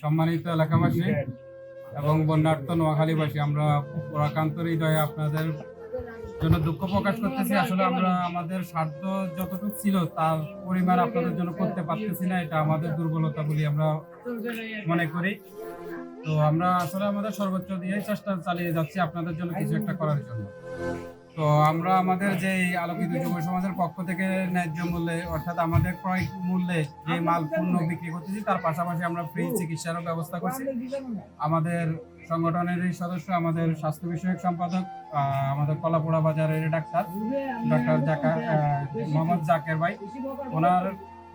সম্মানিত এলাকাবাসী এবং বন্যার্থ নোয়াখালীবাসী, আমরা পুরাকান্ত হৃদয়ে আপনাদের জন্য দুঃখ প্রকাশ করতেছি। আসলে আমরা আমাদের সাধ্য যতটুকু ছিল তার পরিমাণ আপনাদের জন্য করতে পারতেছি না, এটা আমাদের দুর্বলতা বলি আমরা মনে করি। তো আমরা আসলে আমাদের সর্বোচ্চ দিয়ে চেষ্টা চালিয়ে যাচ্ছি আপনাদের জন্য কিছু একটা করার জন্য। তো আমরা আমাদের যে আলোকিত যুব সমাজের পক্ষ থেকে ন্যায্য মূল্যে, অর্থাৎ আমাদের ক্রয় মূল্যে যে মাল পণ্য বিক্রি করতেছি, তার পাশাপাশি আমরা ফ্রি চিকিৎসারও ব্যবস্থা করছি। আমাদের সংগঠনের এই সদস্য আমাদের স্বাস্থ্য বিষয়ক সম্পাদক আমাদের কলাপোড়া বাজারের ডাক্তার ডক্টর জাকার মোহাম্মদ জাকের ভাই। ওনার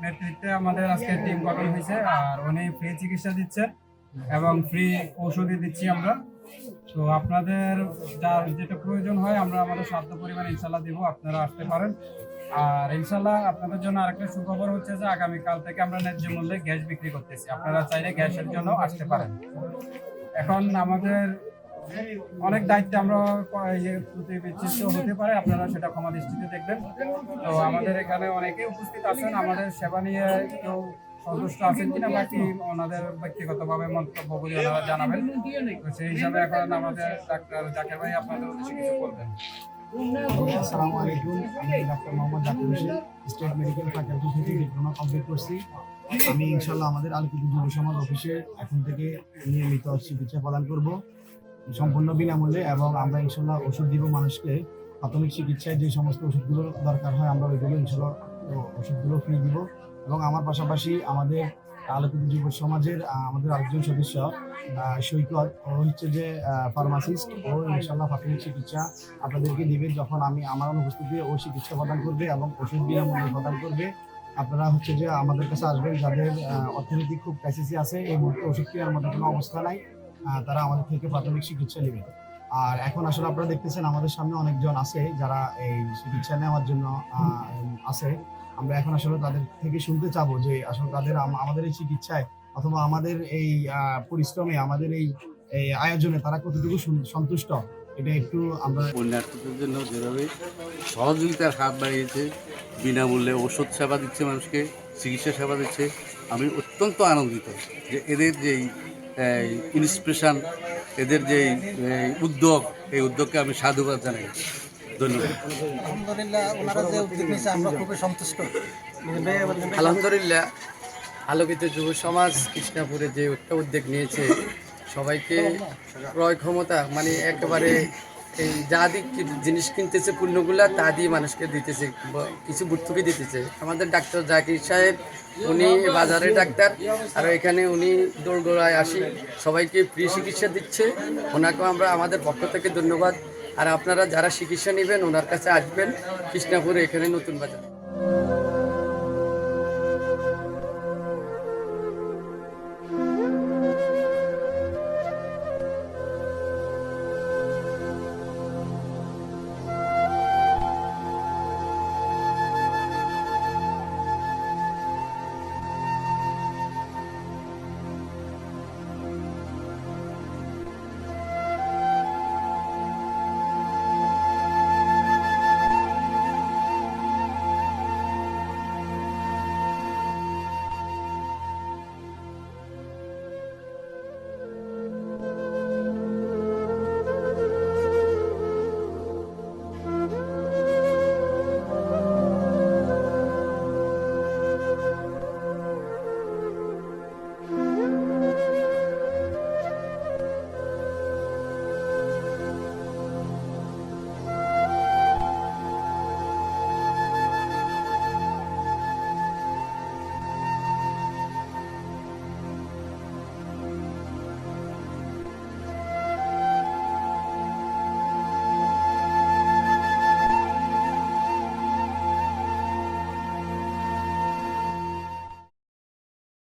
নেতৃত্বে আমাদের আজকে টিম গঠন হয়েছে, আর উনি ফ্রি চিকিৎসা দিচ্ছে এবং ফ্রি ঔষধি দিচ্ছি আমরা। তো আপনাদের যার যেটা প্রয়োজন হয়, আমরা আমাদের সাধ্য পরিমাণ ইনশাল্লাহ দিব, আপনারা আসতে পারেন। আর ইনশাল্লাহ আপনাদের জন্য আরেকটা সুখবর হচ্ছে যে, আগামীকাল থেকে আমরা ন্যায্য মূল্যে গ্যাস বিক্রি করতেছি। আপনারা চাইলে গ্যাসের জন্য আসতে পারেন। এখন আমাদের অনেক দায়িত্ব আমরা বিচ্ছিন্ন হতে পারে, আপনারা সেটা ক্ষমা দৃষ্টিতে দেখবেন। তো আমাদের এখানে অনেকে উপস্থিত আছেন। আমাদের সেবা নিয়ে কেউ সন্তুষ্ট আছেন কিনা বাকি ওনাদের ব্যক্তিগতভাবে মন্তব্যগুলি ওনারা জানাবেন। সেই হিসাবে এখন আমাদের ডাক্তার জাকের ভাই আপনাদের উদ্দেশ্যে কিছু বলবেন। আসসালামু আলাইকুম। আমি doctor Mohammad Zakir Hossain, state medical faculty থেকে ডিপ্লোমা কমপ্লিট করছি। আমি ইনশাল্লাহ আমাদের আলোকিত যুব সমাজ অফিসে এখন থেকে নিয়মিত চিকিৎসা প্রদান করব সম্পূর্ণ বিনামূল্যে এবং আমরা ইনশাল্লাহ ওষুধ দিব মানুষকে। প্রাথমিক চিকিৎসায় যে সমস্ত ওষুধগুলো দরকার হয় আমরা ওইগুলো ইনশাল্লাহ ওষুধগুলো ফ্রি দিব। এবং আমার পাশাপাশি আমাদের আলোকিত যুব সমাজের আমাদের আরেকজন সদস্য সৈকত, ও হচ্ছে যে ফার্মাসিস্ট, ও ইনশাল্লাহ প্রাথমিক চিকিৎসা আপনাদেরকে দিবে যখন আমি আমার অনুপস্থিতি ও চিকিৎসা প্রদান করবে এবং ওষুধ বিনামূল্যে প্রদান করবে। আপনারা হচ্ছে যে আমাদের কাছে আসবেন, যাদের অর্থনৈতিক খুব ক্রাইসিসে আছে, এই মুহূর্তে ওষুধ কেনার মতো কোনো অবস্থা নাই তারা আমাদের থেকে প্রাথমিক চিকিৎসা নেবে। আর এখন আসলে আপনারা দেখতেছেন আমাদের সামনে অনেকজন আছে যারা এই চিকিৎসা নেওয়ার জন্য আছে। আমরা এখন আসলে তাদের থেকে শুনতে চাবো যে আসলে তাদের আম- আমাদের এই চিকিৎসায় অথবা আমাদের এই পরিশ্রমে আমাদের এই এই আয়োজনে তারা কতটুকু সন্তুষ্ট? এটা একটু আমরা বন্যার্থীদের জন্য যেভাবে সহযোগিতার হাত বাড়িয়েছে, বিনামূল্যে ওষুধ সেবা দিচ্ছে মানুষকে, চিকিৎসা সেবা দিচ্ছে, আমি অত্যন্ত আনন্দিত যে এদের যেই ইন্সপিরেশন এদের যেই উদ্যোগ, এই উদ্যোগকে আমি সাধুবাদ জানাই। ধন্যবাদ। আলহামদুলিল্লাহ ওনারা যে উদ্যোগ নিয়েছে আমরা খুবই সন্তুষ্ট। আলহামদুলিল্লাহ আলোকিত যুব সমাজ কৃষ্ণাপুরে যে একটা উদ্যোগ নিয়েছে সবাইকে ক্রয় ক্ষমতা মানে একেবারে এই যা জিনিস কিনতেছে পণ্যগুলা, তা দিয়ে মানুষকে দিতেছে কিছু ভর্তুকি দিতেছে। আমাদের ডাক্তার জাকির সাহেব, উনি বাজারে ডাক্তার, আর এখানে উনি দোরগোড়ায় আসি, সবাইকে ফ্রি চিকিৎসা দিচ্ছে। ওনাকেও আমরা আমাদের পক্ষ থেকে ধন্যবাদ। আর আপনারা যারা চিকিৎসা নেবেন, ওনার কাছে আসবেন, কৃষ্ণাপুরে এখানে নতুন বাজার।